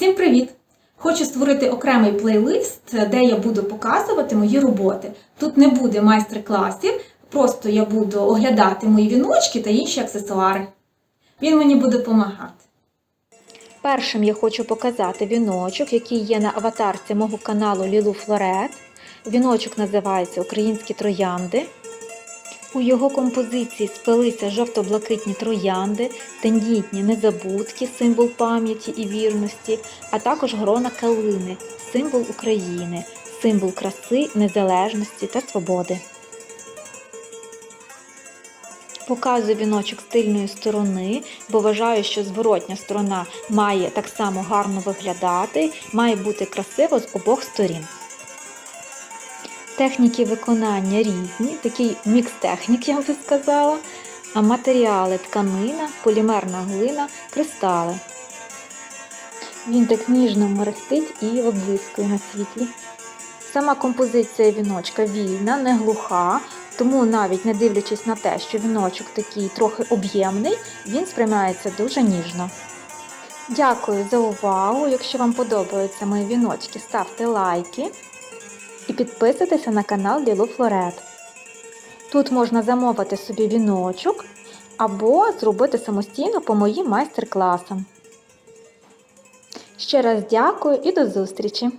Всім привіт! Хочу створити окремий плейлист, де я буду показувати мої роботи. Тут не буде майстер-класів, просто я буду оглядати мої віночки та інші аксесуари. Він мені буде допомагати. Першим я хочу показати віночок, який є на аватарці мого каналу Лілу Флорет. Віночок називається Українські троянди. У його композиції спилися жовто-блакитні троянди, тендітні незабудки, символ пам'яті і вірності, а також грона калини, символ України, символ краси, незалежності та свободи. Показую віночок з тильної сторони, бо вважаю, що зворотня сторона має так само гарно виглядати, має бути красиво з обох сторін. Техніки виконання різні, такий мікс технік, я би сказала. А матеріали тканина, полімерна глина, кристали. Він так ніжно мерехтить і виблискує на світлі. Сама композиція віночка вільна, не глуха, тому навіть не дивлячись на те, що віночок такий трохи об'ємний, він сприймається дуже ніжно. Дякую за увагу! Якщо вам подобаються мої віночки, ставте лайки і підписуйтеся на канал Лілу Флорет. Тут можна замовити собі віночок або зробити самостійно по моїм майстер-класам. Ще раз дякую і до зустрічі!